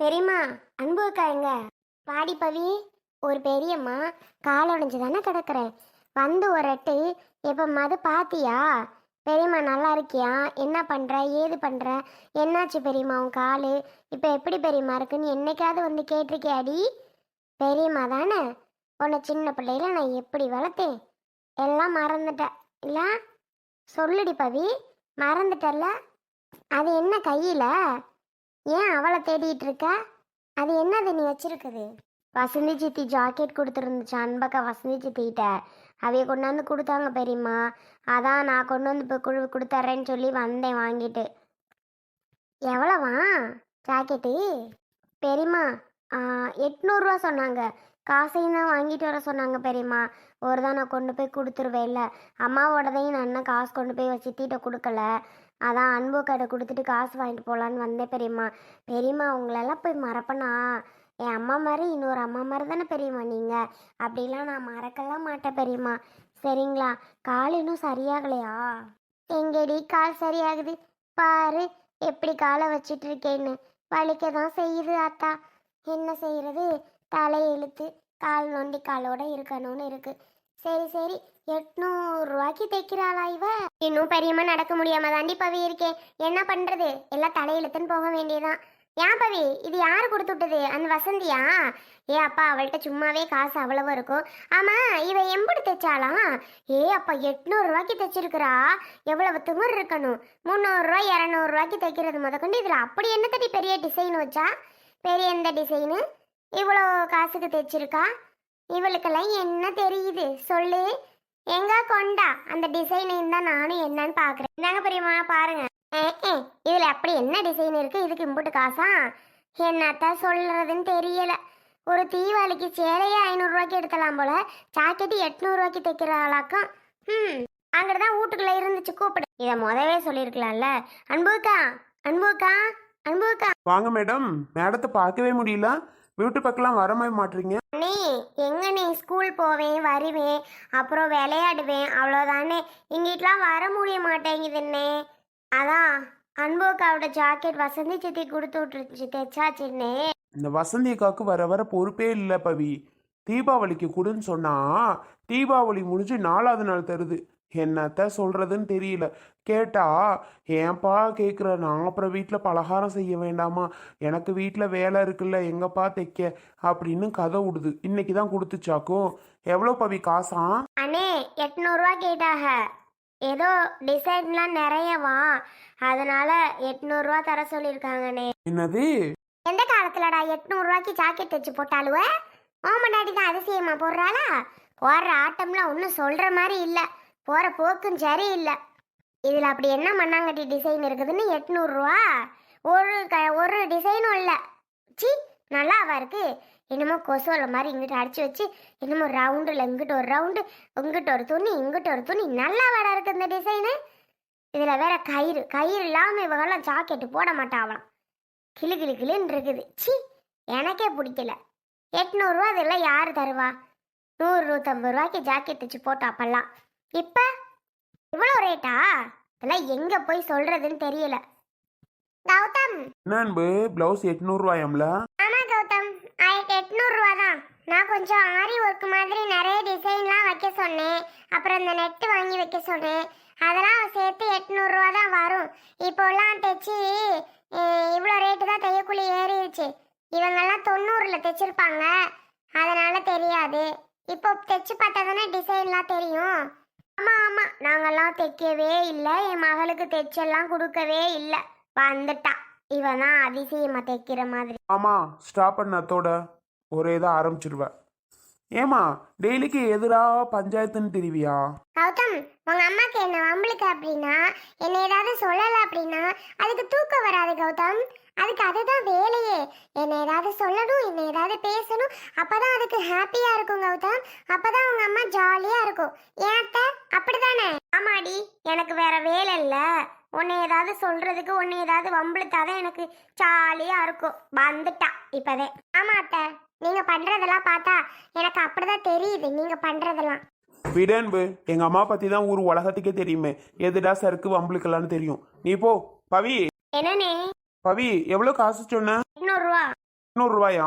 பெரியம்மா அன்பு அக்கா எங்க? பாடி பவி ஒரு பெரியம்மா கால் உடைஞ்சு தானே கிடக்குறேன் வந்து ஒரு எட்டு இப்போ மது பாத்தியா? பெரியம்மா நல்லா இருக்கியா? என்ன பண்ற? ஏது பண்ற? என்னாச்சு பெரியம்மா உன் காலு? இப்போ எப்படி பெரியம்மா இருக்குன்னு என்னைக்காவது வந்து கேட்டிருக்கியாடி? பெரியம்மா தானே? உன்னை சின்ன பிள்ளையில நான் எப்படி வளர்த்தேன்? எல்லாம் மறந்துட்டேன் இல்ல? சொல்லுடி பவி மறந்துட்டல்ல? அது என்ன கையில? ஏன் அவளை தேடிட்டு இருக்க? அது என்னது நீ வச்சிருக்குது? வசந்தி சித்தி ஜாக்கெட் கொடுத்துருந்துச்சு அன்பக்கா வசந்தி சித்திகிட்ட அவைய கொண்டாந்து கொடுத்தாங்க பெரியம்மா. அதான் நான் கொண்டு வந்து இப்போ குழு கொடுத்துட்றேன்னு சொல்லி வந்தேன் வாங்கிட்டு. எவ்வளவா? ஜாக்கெட்டு பெரியம்மா எட்நூறுரூவா சொன்னாங்க. காசையும் தான் வாங்கிட்டு வர சொன்னாங்க பெரியம்மா. ஒரு தான் நான் கொண்டு போய் கொடுத்துருவேன் இல்லை அம்மாவோடதையும் நான் இன்னும் காசு கொண்டு போய் சித்திட்ட கொடுக்கல. அதான் அன்பு கடை கொடுத்துட்டு காசு வாங்கிட்டு போகலான்னு வந்தேன் பெரியம்மா. பெரியம்மா உங்களெல்லாம் போய் மறப்பனா என் அம்மா மாதிரி இன்னொரு அம்மா மாதிரி தானே பெரியம்மா நீங்கள் அப்படிலாம் நான் மறக்கலாம் மாட்டேன் பெரியம்மா. சரிங்களா? கால் இன்னும் சரியாகலையா? எங்கடி கால் சரியாகுது? பாரு எப்படி காலை வச்சிட்டு இருக்கேன்னு வலிக்க தான் செய்யுது அத்தா. என்ன செய்கிறது தலையை இழுத்து கால் நொண்டி காலோட இருக்கணும்னு இருக்குது சரி சரி. எட்நூறுரூவாய்க்கு தைக்கிறாளா இவ? இன்னும் பெரியம்மா நடக்க முடியாம தாண்டி பவி இருக்கேன் என்ன பண்றது? எல்லாம் தலையெழுத்துன்னு போக வேண்டியதான் ஏன் பவி? இது யார் கொடுத்து விட்டது? அந்த வசந்தியா? ஏ அப்பா அவள்கிட்ட சும்மாவே காசு அவ்வளவு இருக்கும். ஆமா இவ எம்படி தைச்சாலாம் ஏ அப்பா எட்நூறுரூவாய்க்கு தைச்சிருக்கிறா. எவ்வளவு திமிர் இருக்கணும். முந்நூறுரூவா இரநூறுவாய்க்கு தைக்கிறது முதற்கொண்டு இதில் அப்படி என்ன தட்டி பெரிய டிசைன் வச்சா? பெரிய எந்த டிசைனு இவ்வளோ காசுக்கு தைச்சிருக்கா? இவளுக்கெல்லாம் என்ன தெரியுது? சொல்லு. எங்க கொண்டா? அந்த டிசைனையும் தான் நானும் என்னன்னு பாக்குறேன். என்னங்க பிரியமா பாருங்க. ஏ, இதுல அப்படி என்ன டிசைன் இருக்கு? இதுக்கு இம்புட்டு காசா? என்னத்த சொல்றதுன்னு தெரியல. ஒரு தீவாளிக்கு சேலையே ஐநூறுரூவாய்க்கு எடுத்தலாம் போல. ஜாக்கெட்டு எட்நூறுவாய்க்கு தைக்கிறாளாக்கும் ம் அங்கிட்டு தான் வீட்டுக்குள்ள இருந்துச்சு கூப்பிடு. இதை முதவே சொல்லியிருக்கலாம்ல. அன்புக்கா? அன்புக்கா? அன்புக்கா? வாங்க மேடம். மேடத்தை பார்க்கவே முடியல. வீட்டு பக்கம்லாம் வரவே மாட்டீங்க அண்ணே எங்க நீ ஸ்கூல் போவேன் வருவேன் அப்புறம் விளையாடுவேன் அவ்வளோதானே இங்கிட்டலாம் வர முடிய மாட்டேங்குதுண்ணே அதான் அன்புக்காவோட ஜாக்கெட் வசந்தி சித்தி கொடுத்து விட்டுருச்சு தைச்சாச்சுன்னே இந்த வசந்தி அக்காவுக்கு வர வர பொறுப்பே இல்லை பவி. தீபாவளிக்கு கொடுன்னு சொன்னா தீபாவளி முடிஞ்சு நாலாவது நாள் தருது. என்னத்த சொல்றதுன்னு தெரியல. கேட்டா ஏன்பா கேட்குற நான் அப்புறம் வீட்டில் பலகாரம் செய்ய வேண்டாமா? எனக்கு வீட்டில் வேலை இருக்குல்ல எங்கப்பா தைக்க? அப்படின்னு கதை விடுது இன்னைக்கு தான் கொடுத்துச்சாக்கும் எவ்வளோ பவி காசா? அண்ணே எட்நூறுரூவா கேட்டாக. ஏதோ டிசைன்லாம் நிறையவா. அதனால எட்நூறுரூவா தர சொல்லியிருக்காங்கண்ணே. என்னது? எந்த காலத்துலடா எட்நூறுரூவாய்க்கு ஜாக்கெட் தைச்சு போட்டாலுவ ஓமண்டாடி தான் அதிசயமா போடுறாளா? போடுற ஆட்டம்லாம் ஒன்றும் சொல்கிற மாதிரி இல்லை. போகிற போக்கும் சரி இல்லை இதில் அப்படி என்ன மண்ணாங்கட்டி டிசைன் இருக்குதுன்னு எட்நூறுரூவா ஒரு க ஒரு டிசைனும் இல்லை. சி நல்லாவா இருக்கு? என்னமோ கொசுவலை மாதிரி இங்கிட்டு அடிச்சு வச்சு என்னமோ ரவுண்டில் இங்கிட்டு ஒரு ரவுண்டு இங்கிட்ட ஒரு துணி இங்கிட்டு ஒரு துணி. நல்லா வேற இருக்கு இந்த டிசைனு இதில் வேற கயிறு கயிறு இல்லாமல் இவங்கெல்லாம் ஜாக்கெட்டு போட மாட்டாங்களாம் கிளு கிளு கிளுன்னு இருக்குது. சி எனக்கே பிடிக்கல. எட்நூறுரூவா இதெல்லாம் யார் தருவா? நூறு நூற்றம்பது ரூபாய்க்கு ஜாக்கெட் வச்சு போட்டோம் அப்போல்லாம். இப்போ? இவ்வளோ ரேட்டா இதெல்லாம் எங்கே போய் சொல்கிறதுன்னு தெரியல. கௌதம். என்ன அன்பு? ப்ளவுஸ் எட்நூறுவாயம்ல ஆமாம் கௌதம். ஆயிரத்தி எட்நூறுரூவா தான் நான் கொஞ்சம் ஆரி ஒர்க் மாதிரி நிறைய டிசைன்லாம் வைக்க சொன்னேன். அப்புறம் இந்த நெட்டு வாங்கி வைக்க சொன்னேன். அதெல்லாம் சேர்த்து எட்நூறுரூவா தான் வரும் இப்போல்லாம் தைச்சி இவ்வளோ ரேட்டு தான் தையக்கூலி ஏறிடுச்சு. இவங்கெல்லாம் தொண்ணூறில் தைச்சிருப்பாங்க. அதனால தெரியாது. இப்போ தைச்சு பார்த்தா தானே டிசைன்லாம் தெரியும். ஆமாம் ஆமாம் நாங்கெல்லாம் தைக்கவே இல்லை. என் மகளுக்கு தைச்செல்லாம் கொடுக்கவே இல்லை. வந்துட்டா. இவன் தான் அதிசயமாக தைக்கிற மாதிரி. ஆமாம் ஸ்டாப் பண்ணத்தோட ஒரே தான் ஆரம்பிச்சிருவேன் ஏமா டெய்லிக்கு எதிராக பஞ்சாயத்துன்னு தெரிவியா? கௌதம் உங்க அம்மாக்கு என்ன வம்பளுக்கு அப்படின்னா என்ன ஏதாவது சொல்லல அப்படின்னா அதுக்கு தூக்கம் வராது கௌதம். அதுக்கு அதுதான் வேலையே. என்ன ஏதாவது சொல்லணும் என்ன ஏதாவது பேசணும் அப்பதான் அதுக்கு ஹாப்பியா இருக்கும் கௌதம். அப்பதான் உங்க அம்மா ஜாலியா இருக்கும். ஏன் அத்தை? அப்படிதானே ஆமாடி எனக்கு வேற வேலை இல்ல. உன்னை ஏதாவது சொல்றதுக்கு உன்னை ஏதாவது வம்பளுத்தாதான் எனக்கு ஜாலியா இருக்கும். வந்துட்டா இப்பதே ஆமா அத்தை நீங்க பண்றதெல்லாம் பார்த்தா எனக்கு அப்படிதான் தெரியுது நீங்க பண்றதெல்லாம். விடன்பு எங்கள் அம்மா பற்றி தான் ஊர் உலகத்துக்கே தெரியுமே. எதுடா சருக்கு வம்பளுக்கலான்னு தெரியும். நீ போ பவி. என்னனே பவி எவ்வளோ காசு சொன்ன? எட்நூறுரூவா ரூபாயா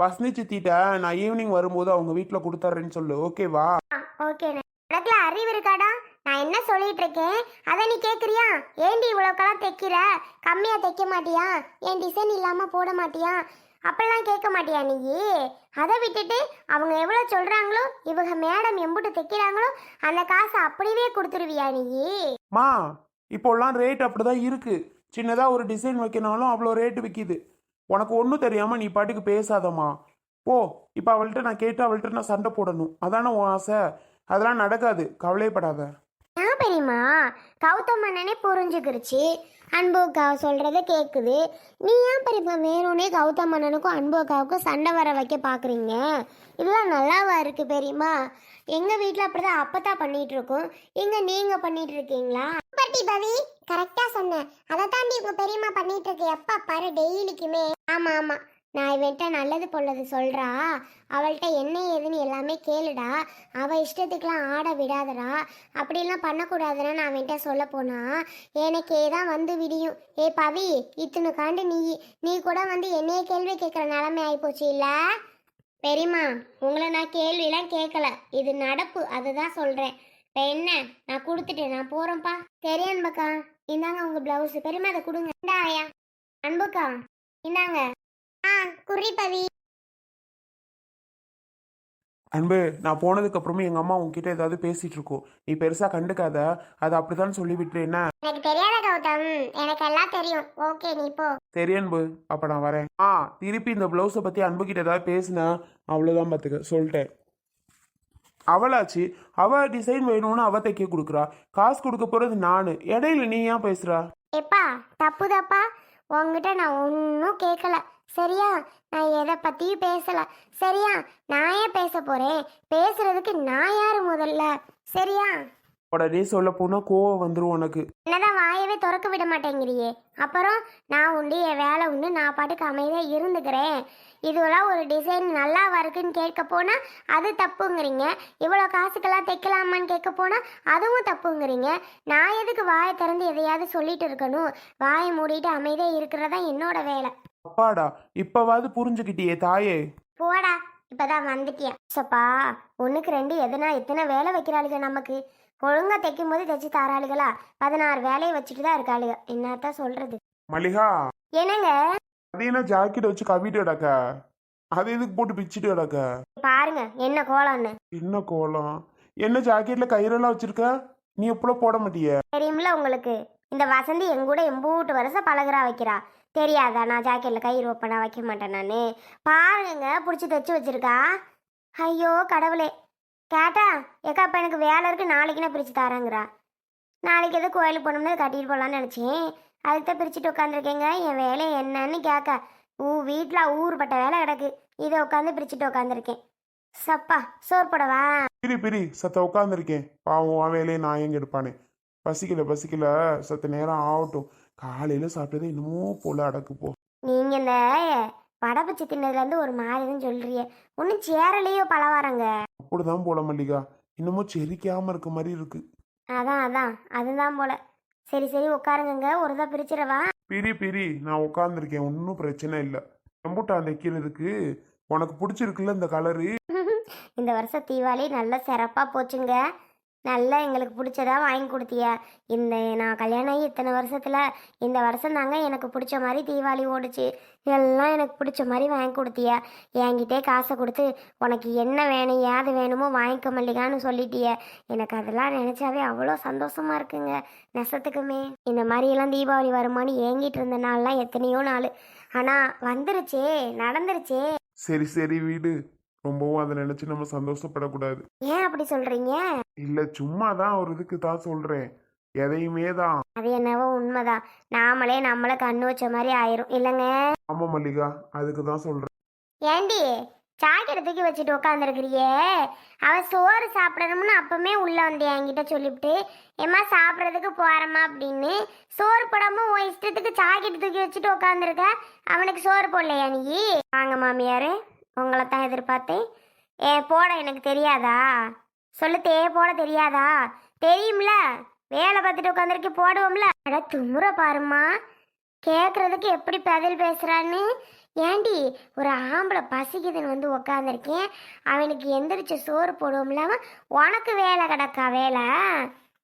வசந்தி சித்திட்ட நான் ஈவினிங் வரும்போது அவங்க வீட்டில் கொடுத்துட்றேன்னு சொல்லு. ஓகேவா ஓகே உனக்குல அறிவு இருக்காடா? நான் என்ன சொல்லிட்டு இருக்கேன் அதை நீ கேக்குறியா? ஏண்டி இவ்வளோக்கெல்லாம் தைக்கிற? கம்மியா தைக்க மாட்டியா? என் டிசைன் இல்லாம போட மாட்டியா? அப்பெல்லாம் கேட்க மாட்டியா நீ? அதை விட்டுட்டு அவங்க எவ்வளோ சொல்றாங்களோ இவங்க மேடம் எம்புட்டு தைக்கிறாங்களோ அந்த காசை அப்படியே கொடுத்துருவியா நீ? மா இப்போல்லாம் ரேட் அப்படிதான் இருக்கு. சின்னதாக ஒரு டிசைன் வைக்கனாலும் அவ்வளோ ரேட்டு விற்கிது உனக்கு ஒன்றும் தெரியாமல் நீ பாட்டுக்கு பேசாதம்மா. ஓ இப்போ அவள்கிட்ட நான் கேட்டு அவள்கிட்ட நான் சண்டை போடணும். அதானே உன் ஆசை. அதெல்லாம் நடக்காது. கவலைப்படாத. ஏன் பெரியம்மா? கௌதம் அண்ணனே புரிஞ்சுக்கிருச்சு. அன்புக்கா சொல்கிறத கேட்குது நீ ஏன் பெரியம்மா வேணும்னே கௌதம் அண்ணனுக்கும் அன்புக்காவுக்கும் சண்டை வர வைக்க பார்க்குறீங்க இதெல்லாம் நல்லாவா இருக்குது பெரியம்மா? எங்கள் வீட்டில் அப்படி தான் அப்போ தான் இருக்கோம். எங்க நீங்கள் பண்ணிகிட்ருக்கீங்களா சூப்பர் டி பவி. கரெக்டா சொன்னேன் அதை தாண்டி உங்க பெரியம்மா பண்ணிட்டு இருக்கு. எப்ப பாரு டெய்லிக்குமே. ஆமா ஆமா. நான் இவன்கிட்ட நல்லது பொல்லது சொல்றா. அவள்கிட்ட என்ன ஏதுன்னு எல்லாமே கேளுடா. அவள் இஷ்டத்துக்குலாம் ஆட விடாதடா. அப்படிலாம் பண்ணக்கூடாதுன்னு நான் அவன்கிட்ட சொல்ல போனா எனக்கே தான் வந்து விடியும். ஏ பவி இத்தனை காண்டு நீ நீ கூட வந்து என்னைய கேள்வி கேட்குற நிலைமை ஆகிப்போச்சு இல்லை? பெரியம்மா உங்களை நான் கேள்விலாம் கேட்கல. இது நடப்பு. அதுதான் சொல்கிறேன் இப்போ என்ன? நான் கொடுத்துட்டேன். நான் போறேன்ப்பா. சரி அன்பக்கா. இந்தாங்க உங்க பிளவுஸ் பெரியம்மா அதை கொடுங்க. இந்தா ஆயா அன்புக்கா. இந்தாங்க. ஆ குறி பவி. அன்பு நான் போனதுக்கு அப்புறமே எங்கள் அம்மா உன்கிட்ட ஏதாவது பேசிட்டு இருக்கோம் நீ பெருசாக கண்டுக்காத. அது அப்படிதான் சொல்லி விட்டுறேன்னா எனக்கு தெரியாத கௌதம். எனக்கு எல்லாம் தெரியும். ஓகே நீ போ. சரி அன்பு. அப்போ நான் வரேன். ஆ திருப்பி இந்த ப்ளவுஸை பற்றி அன்பு கிட்ட ஏதாவது பேசினா அவ்வளோதான் பார்த்துக்க சொல்லிட்டேன். அவளாச்சு. அவ டிசைன் வேணும்னு அவ தைக்க கொடுக்குறா. காசு கொடுக்க போறது நானு. இடையில நீ ஏன் பேசுறா? எப்பா தப்பு தப்பா. உங்ககிட்ட நான் ஒன்றும் கேட்கல சரியா? நான் எதை பற்றியும் பேசல. சரியா? நான் ஏன் பேச போகிறேன் பேசுறதுக்கு நான் யார் முதல்ல? சரியா? உடனே சொல்ல போனா கோவம் வந்துடும் உனக்கு. என்னதான் வாயவே திறக்க விட மாட்டேங்கிறியே. அப்புறம் நான் உண்டு என் வேலை உண்டு நான் பாட்டுக்கு அமைதியாக இருந்துக்கிறேன். இதுவெல்லாம் ஒரு டிசைன் நல்லாவா இருக்குன்னு கேட்க போனா அது தப்புங்கிறீங்க. இவ்வளோ காசுக்கெல்லாம் தைக்கலாமான்னு கேட்க போனா அதுவும் தப்புங்கிறீங்க. நான் எதுக்கு வாயை திறந்து எதையாவது சொல்லிட்டு இருக்கணும்? வாயை மூடிட்டு அமைதியாக இருக்கிறதா என்னோட வேலை. அப்பாடா இப்பவாது புரிஞ்சுக்கிட்டியே தாயே. போடா இப்பதான் வந்துட்டியா. சப்பா ஒண்ணுக்கு ரெண்டு எதுனா எத்தனை வேலை வைக்கிறாளுங்க நமக்கு. ஒழுங்கா தைக்கும் போது தைச்சு தாராளுகளா? பதினாறு வேலையை வச்சுட்டு தான் இருக்காளுங்க என்னத்தான் சொல்றது? மல்லிகா. என்னங்க? அது என்ன ஜாக்கெட் வச்சு கவிட்டு கிடக்க. அது எதுக்கு போட்டு பிச்சுட்டு கிடக்க? பாருங்க என்ன கோலம்னு என்ன கோலம்? என்ன ஜாக்கெட்ல கயிறெல்லாம் வச்சிருக்க? நீ எப்பளோ போட மாட்டிய? தெரியுமில்ல உங்களுக்கு. இந்த வசந்தி என் கூட எம்பூட்டு வருஷம் பழகுறா வைக்கிறா. தெரியாதா? நான் ஜாக்கெட்ல கயிறு வைப்பேனா வைக்க மாட்டேன் நான். பாருங்க பிடிச்சி தைச்சு வச்சிருக்கா. ஐயோ கடவுளே. கேட்டா ஏக்கா இப்போ எனக்கு வேலை இருக்கு நாளைக்கு நான் பிரித்து தரேங்கிறா. நாளைக்கு எதுவும் கோயிலுக்கு போனோம்னா கட்டிட்டு போகலான்னு நினச்சேன். அதுக்கு தான் பிரிச்சுட்டு உட்காந்துருக்கேங்க என் வேலை என்னன்னு கேட்க ஊ வீட்டில் ஊறுபட்ட வேலை கிடக்கு. இதை உட்காந்து பிரிச்சுட்டு உட்காந்துருக்கேன் சப்பா சோறு போடவா? பிரி பிரி. சத்த உட்காந்துருக்கேன் பாவம் உன் வேலையை நான் எங்க எடுப்பானே? பசிக்கல பசிக்கல. சத்த நேரம் ஆகட்டும். காலையில சாப்பிட்டது என்னமோ போல அடக்கு போ. நீங்க இந்த வடை பச்சி தின்னதுலேருந்து ஒரு மாதிரி தான் சொல்றிய ஒன்றும் சேரலையோ பலவாரங்க. அப்படிதான் போல மல்லிகா. இன்னமும் செரிக்காம இருக்க மாதிரி இருக்கு. அதான் அதான். அதுதான் போல. சரி சரி உட்காருங்க ஒரு தான் பிரிச்சிடவா பிரி பிரி. நான் உட்காந்துருக்கேன் ஒன்றும் பிரச்சனை இல்லை. எம்பூட்டா தைக்கிறதுக்கு உனக்கு பிடிச்சிருக்குல்ல இந்த கலரு? இந்த வருஷம் தீபாவளி நல்ல சிறப்பாக போச்சுங்க. நல்லா எங்களுக்கு பிடிச்சதா வாங்கி கொடுத்திய? இந்த நான் கல்யாணம் ஆகி இத்தனை வருஷத்தில் இந்த வருஷம் தாங்க எனக்கு பிடிச்ச மாதிரி தீபாவளி ஓடுச்சு. எல்லாம் எனக்கு பிடிச்ச மாதிரி வாங்கி கொடுத்திய? என்கிட்டே காசை கொடுத்து உனக்கு என்ன வேணும் ஏது வேணுமோ வாங்கிக்க மல்லிகான்னு சொல்லிட்டிய. எனக்கு அதெல்லாம் நினச்சாவே அவ்வளோ சந்தோஷமா இருக்குங்க நெசத்துக்குமே. இந்த மாதிரியெல்லாம் தீபாவளி வருமானு ஏங்கிட்டு இருந்த நாள்லாம் எத்தனையோ நாள். ஆனால் வந்துருச்சே நடந்துருச்சே. சரி சரி வீடு. ரொம்பவும் அதை நினைச்சு நம்ம சந்தோஷப்படக்கூடாது. ஏன் அப்படி சொல்கிறீங்க இல்ல சும்மா தான் ஒரு இதுக்கு தான் சொல்றேன். எதையுமே தான். அது என்னவோ உண்மைதான். நாமளே நம்மளை கண்ணு வச்ச மாதிரி ஆயிரும். இல்லைங்க. ஆமா மல்லிகா. அதுக்கு தான் சொல்றேன். ஏண்டி? சாக்கெடை தூக்கி வச்சுட்டு உட்காந்துருக்கிறியே அவ சோறு சாப்பிடணும்னு அப்பமே உள்ள வந்து என்கிட்ட சொல்லிவிட்டு ஏம்மா சாப்பிட்றதுக்கு போறேம்மா அப்படின்னு சோறு போடாம உன் இஷ்டத்துக்கு சாக்கெட்டு தூக்கி வச்சுட்டு உட்காந்துருக்க அவனுக்கு சோறு போடலையா நீ? வாங்க மாமியாரு. உங்களை தான் எதிர்பார்த்தேன். ஏ போட எனக்கு தெரியாதா? சொல்லுத்தே போட தெரியாதா? தெரியும்ல. வேலை பார்த்துட்டு உட்காந்துருக்கு போடுவோம்ல. அட துமுற பாரும்மா. கேட்கறதுக்கு எப்படி பதில் பேசுறான்னு? ஏண்டி ஒரு ஆம்பளை பசிக்குதுன்னு வந்து உக்காந்துருக்கேன் அவனுக்கு எந்திரிச்சு சோறு போடுவோம் இல்லாம உனக்கு வேலை கிடக்கா வேலை?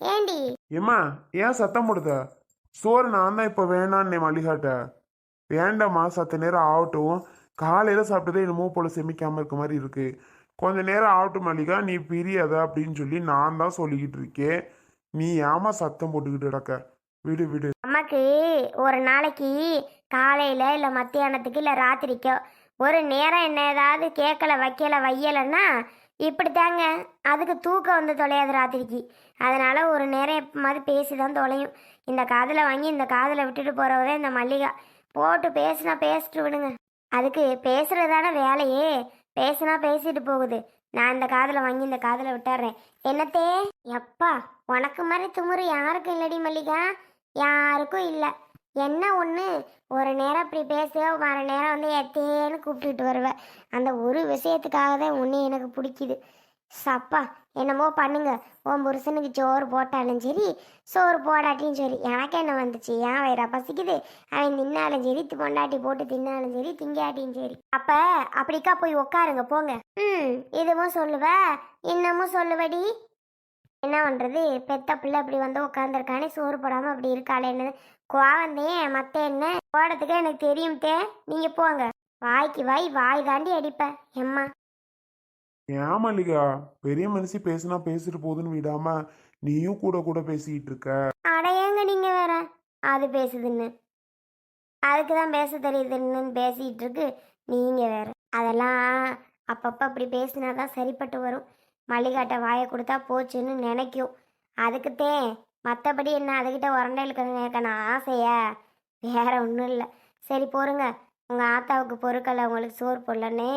ஏண்டி? ஏம்மா ஏன் சத்தம் போடுத? சோறு நான் தான் இப்போ வேணான்னு மல்லிகாட்ட. வேண்டாம்மா சத்த நேரம் ஆகட்டும். காலையில் சாப்பிட்டதே என்னமோ போல செமிக்காம இருக்க மாதிரி இருக்கு. கொஞ்ச நேரம் ஆகட்டும் மல்லிகா. நீ பிரியாத அப்படின்னு சொல்லி நான் தான் சொல்லிக்கிட்டு இருக்கேன். நீ ஏமா சத்தம் போட்டுக்கிட்டு கிடக்க? விடு விடு. அம்மாக்கு ஒரு நாளைக்கு காலையில இல்ல மத்தியானத்துக்கு இல்ல ராத்திரிக்கோ ஒரு நேரம் என்ன ஏதாவது கேட்கல வைக்கல வையலைன்னா இப்படித்தாங்க. அதுக்கு தூக்கம் வந்து தொலையாது ராத்திரிக்கு. அதனால ஒரு நேரம் எப்பமாவது பேசி தான் தொலையும். இந்த காதில் வாங்கி இந்த காதில் விட்டுட்டு போறவதே இந்த மல்லிகா. போட்டு பேசினா பேசிட்டு விடுங்க. அதுக்கு பேசுறது தானே வேலையே. பேசினா பேசிட்டு போகுது. நான் இந்த காதில் வாங்கி இந்த காதில் விட்டுறேன். என்னத்தே? எப்பா உனக்கு மாதிரி துமுறு யாருக்கும் இல்லடி மல்லிகா? யாருக்கும் இல்லை. என்ன ஒன்று ஒரு நேரம் இப்படி பேசுவ மறு நேரம் வந்து எத்தேன்னு கூப்பிட்டுட்டு வருவேன் அந்த ஒரு விஷயத்துக்காக தான் உன்னை எனக்கு பிடிக்குது. சப்பா என்னமோ பண்ணுங்க. உன் புருஷனுக்கு சோறு போட்டாலும் சரி சோறு போடாட்டியும் சரி எனக்கு என்ன வந்துச்சு? ஏன் வயிறா பசிக்குது? அவன் தின்னாலும் சரி தி- பொண்டாட்டி போட்டு தின்னாலும் சரி திங்காட்டியும் சரி. அப்ப அப்படிக்கா போய் உட்காருங்க போங்க. ம் இதுவும் சொல்லுவ இன்னமும் சொல்லுவடி. என்ன பண்ணுறது பெத்த பிள்ளை அப்படி வந்து உட்காந்துருக்கானே சோறு போடாமல் அப்படி இருக்காளே இருக்காளேன்னு கோவந்தேன் மற்ற என்ன? போடத்துக்கு எனக்கு தெரியும் தே. நீங்கள் போங்க. வாய்க்கு வாய் வாய் தாண்டி அடிப்பேன் எம்மா. ஏன் மல்லிகா? பெரிய மனுஷி பேசுனா பேசிட்டு போகுதுன்னு விடாம நீயும் கூட கூட பேசிக்கிட்டு இருக்க அட ஏங்க நீங்க வேற? அது பேசுதுன்னு. அதுக்கு தான் பேச தெரியுதுன்னு பேசிட்டு இருக்கு நீங்க வேற. அதெல்லாம் அப்பப்போ அப்படி பேசினா தான் சரிப்பட்டு வரும். மல்லிகாட்ட வாயை கொடுத்தா போச்சுன்னு நினைக்கும். அதுக்குத்தே மற்றபடி என்ன அதுக்கிட்ட உரண்டையில் நான் ஆசையா? வேற ஒன்றும் இல்லை. சரி போருங்க உங்கள் ஆத்தாவுக்கு பொருட்களை உங்களுக்கு சோறு போடலன்னு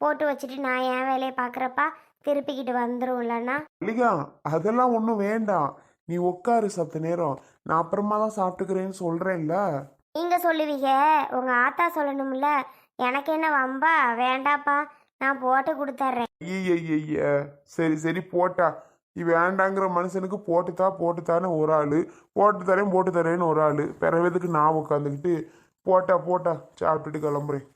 போட்டு வச்சுட்டு நான் என் வேலையை பார்க்குறப்பா திருப்பிக்கிட்டு வந்துடும் இல்லைன்னா? மல்லிகா அதெல்லாம் ஒன்றும் வேண்டாம். நீ உட்காரு சத்த நேரம். நான் அப்புறமா தான் சாப்பிட்டுக்கிறேன்னு சொல்றேன்ல. நீங்க சொல்லுவீங்க. உங்க ஆத்தா சொல்லணும்ல. எனக்கு என்ன வம்பா? வேண்டாப்பா. நான் போட்டு கொடுத்துட்றேன் ஐய சரி சரி போட்டா. நீ வேண்டாங்கிற மனுஷனுக்கு போட்டுத்தா போட்டுத்தான்னு ஒரு ஆளு. போட்டு தரேன் போட்டு தரேன்னு ஒரு ஆளு. பிறவதுக்கு நான் உட்காந்துக்கிட்டு போட்டா போட்டா. சாப்பிட்டுட்டு கிளம்புறேன்.